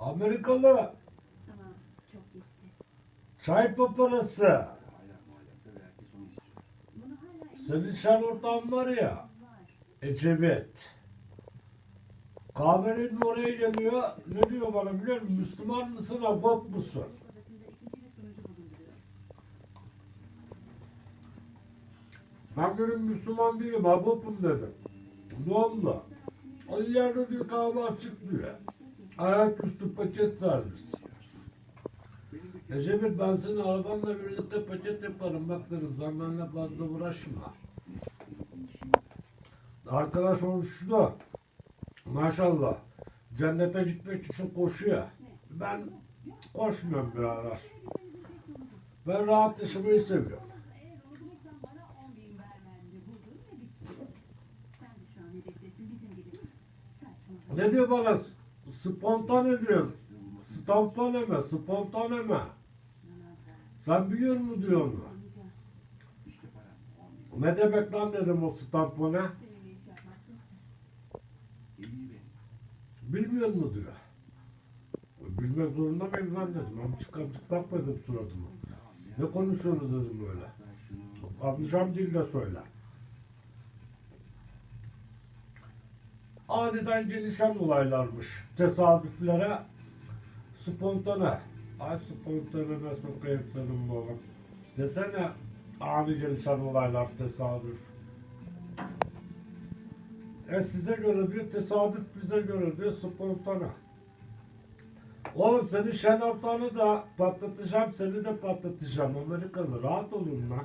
Amerikalı Ama çok geçti. çay paparası. Bunu hala en Senin var ya. var. Ecevit. Kahvenin oraya geliyor. Ne diyor bana biliyor musun? Müslüman mısın? Odasında ikinci sunucu bulunduruyor. Ben dedim Müslüman değilim, Arap'ım dedim. Ne oldu? O yerde diyor kahve açık diyor. Ayaküstü paket servis. Ecevit ben senin arabanla birlikte paket yaparım bak dedim sen fazla uğraşma. Arkadaş oluştu. Maşallah. Cennete gitmek için koşuyor. Ben koşmuyorum birader. Ben rahat yaşamayı seviyorum. Eğer unutmuşsan bana 10 bin vermendi buldun ve bitti. Sen de şu an hedeftesin bizim gibi. Saçma. Ne diyor bana? Spontane diyor. Spontane mi? Spontane mi? Sen biliyor musun diyor onu? İşte param. 10 bin. Ne demek lan dedim o benim. Bilmiyor mu diyor. Bilmek zorunda mıyım lan dedim. Amcık amcık bakmadım suratıma. Ne konuşuyorsunuz dedim öyle. Ben şunu Anlayacağım dille söyle. Aniden gelişen olaylarmış. Tesadüflere spontane. Ay spontaneme sokayım senin oğlum. Desene ani gelişen olaylar tesadüf. E size göre diyor tesadüf bize göre diyor spontane. Oğlum seni şen ortağını da patlatacağım seni de patlatacağım Amerikalı rahat olun lan.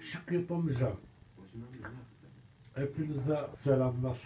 Şık yapamayacağım. Hepinize selamlar.